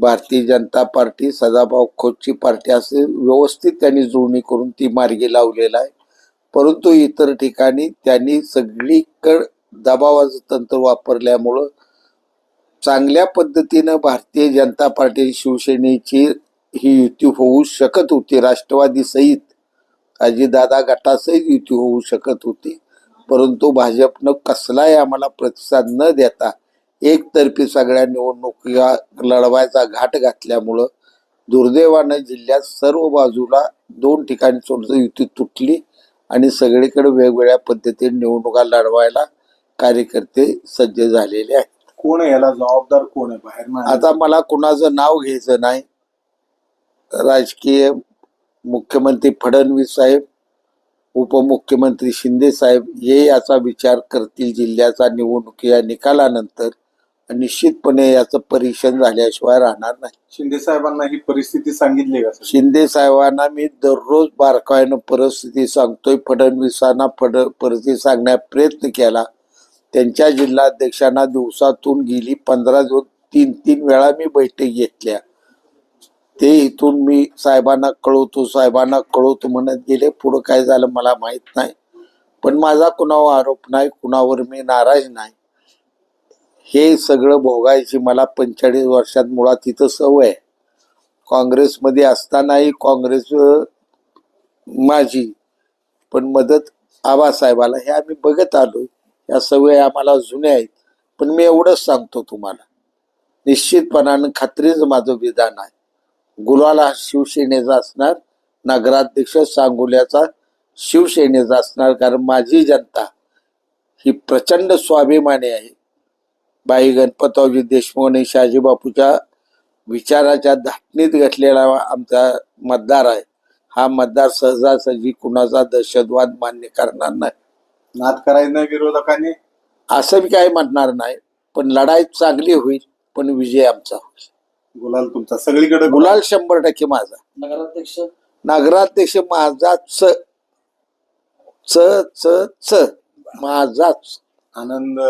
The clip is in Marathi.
भारतीय जनता पार्टी सदाभाऊ खोतची पार्टी असे व्यवस्थित त्यांनी जुळणी करून ती मार्गी लावलेला आहे. परंतु इतर ठिकाणी त्यांनी सगळीकड दबावाचं तंत्र वापरल्यामुळं चांगल्या पद्धतीनं भारतीय जनता पार्टी शिवसेनेची ही युती होऊ शकत होती. राष्ट्रवादी सहित अजितदादा गटासहित युती होऊ शकत होती. परंतु भाजपनं कसलाही आम्हाला प्रतिसाद न देता एकतर्फी सगळ्या निवडणुका लढवायचा घाट घातल्यामुळं दुर्दैवानं जिल्ह्यात सर्व बाजूला दोन ठिकाणी थोडंसं युती तुटली आणि सगळीकडे वेगवेगळ्या पद्धतीने निवडणुका लढवायला कार्यकर्ते सज्ज झालेले आहेत. कोण आहे? याला जबाबदार कोण आहे? बाहेर आता मला कुणाचं नाव घ्यायचं नाही. राजकीय मुख्यमंत्री फडणवीस साहेब उपमुख्यमंत्री शिंदे साहेब हे याचा विचार करतील जिल्ह्याचा निवडणुकी या निकालानंतर. निश्चितपणे याचं परीक्षण झाल्याशिवाय राहणार नाही. शिंदे साहेबांना ही परिस्थिती सांगितली का सर? शिंदे साहेबांना मी दररोज बारकाईनं परिस्थिती सांगतोय फडणवीसांना फड परिस्थिती सांगण्याचा प्रयत्न केला. त्यांच्या जिल्हाध्यक्षांना दिवसातून गेली पंधरा दिवस तीन तीन वेळा मी बैठक घेतल्या. ते इथून मी साहेबांना कळवतो साहेबांना कळवतो म्हणत गेले. पुढं काय झालं मला माहीत नाही. पण माझा कुणावर आरोप नाही कुणावर मी नाराज नाही. हे सगळं भोगायची मला पंचेचाळीस वर्षात मुळात तिथं सवय आहे. काँग्रेसमध्ये असतानाही काँग्रेस माझी पण मदत आबासाहेबाला हे आम्ही बघत आलो या सवय आम्हाला जुन्या आहेत. पण मी एवढंच सांगतो तुम्हाला. निश्चितपणानं खात्रीच माझं विधान आहे. गुलाला हा शिवसेनेचा असणार नगराध्यक्ष सांगोल्याचा शिवसेनेचा असणार कारण माझी जनता ही प्रचंड स्वाभिमानी आहे. बाई गणपतरावजी देशमुख आणि शहाजीबापूच्या विचाराच्या धाटणीत घटलेला आमचा मतदार आहे. हा मतदार सहजासहजी कुणाचा दहशतवाद मान्य करणार नाही. नाद करायचं नाही विरोधकांनी? असं मी काही म्हणणार नाही पण लढाई चांगली होईल पण विजय आमचा होईल. गुलाल तुमचा सगळीकडे गुलाल. शंभर टक्के माझा. नगराध्यक्ष? नगराध्यक्ष माझा च च च च माझाच. आनंद.